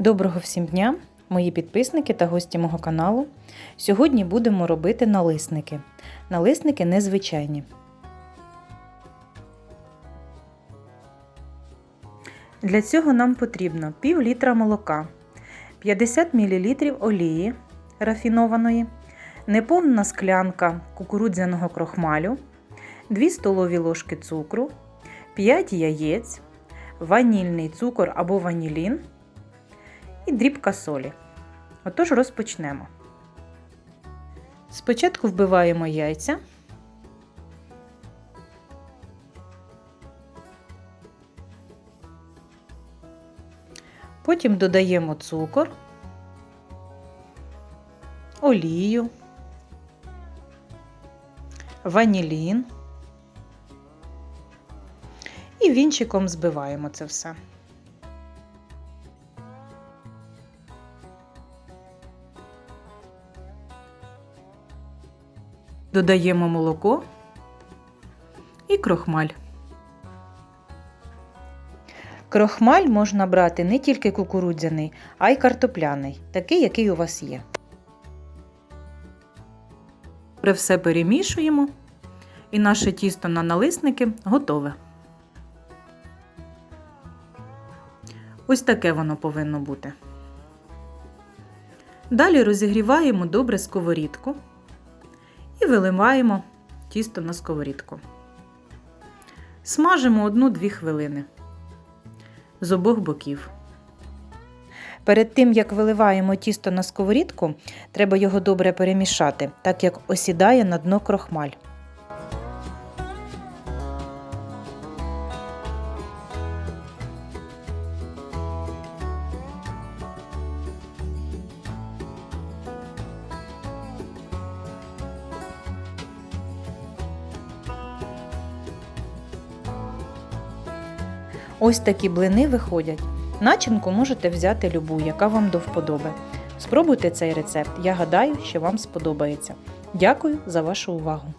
Доброго всім дня, мої підписники та гості мого каналу. Сьогодні будемо робити налисники. Налисники незвичайні. Для цього нам потрібно пів літра молока, 50 мл олії рафінованої, неповна склянка кукурудзяного крохмалю, 2 столові ложки цукру, 5 яєць, ванільний цукор або ванілін і дрібка солі. Отож розпочнемо. Спочатку вбиваємо яйця. Потім додаємо цукор, олію, ванілін і вінчиком збиваємо це все. Додаємо молоко і крохмаль. Крохмаль можна брати не тільки кукурудзяний, а й картопляний, такий, який у вас є. Все перемішуємо, і наше тісто на налисники готове. Ось таке воно повинно бути. Далі розігріваємо добре сковорідку і виливаємо тісто на сковорідку. Смажимо 1-2 хвилини з обох боків. Перед тим, як виливаємо тісто на сковорідку, треба його добре перемішати, так як осідає на дно крохмаль. Ось такі блини виходять. Начинку можете взяти любу, яка вам до вподоби. Спробуйте цей рецепт, я гадаю, що вам сподобається. Дякую за вашу увагу!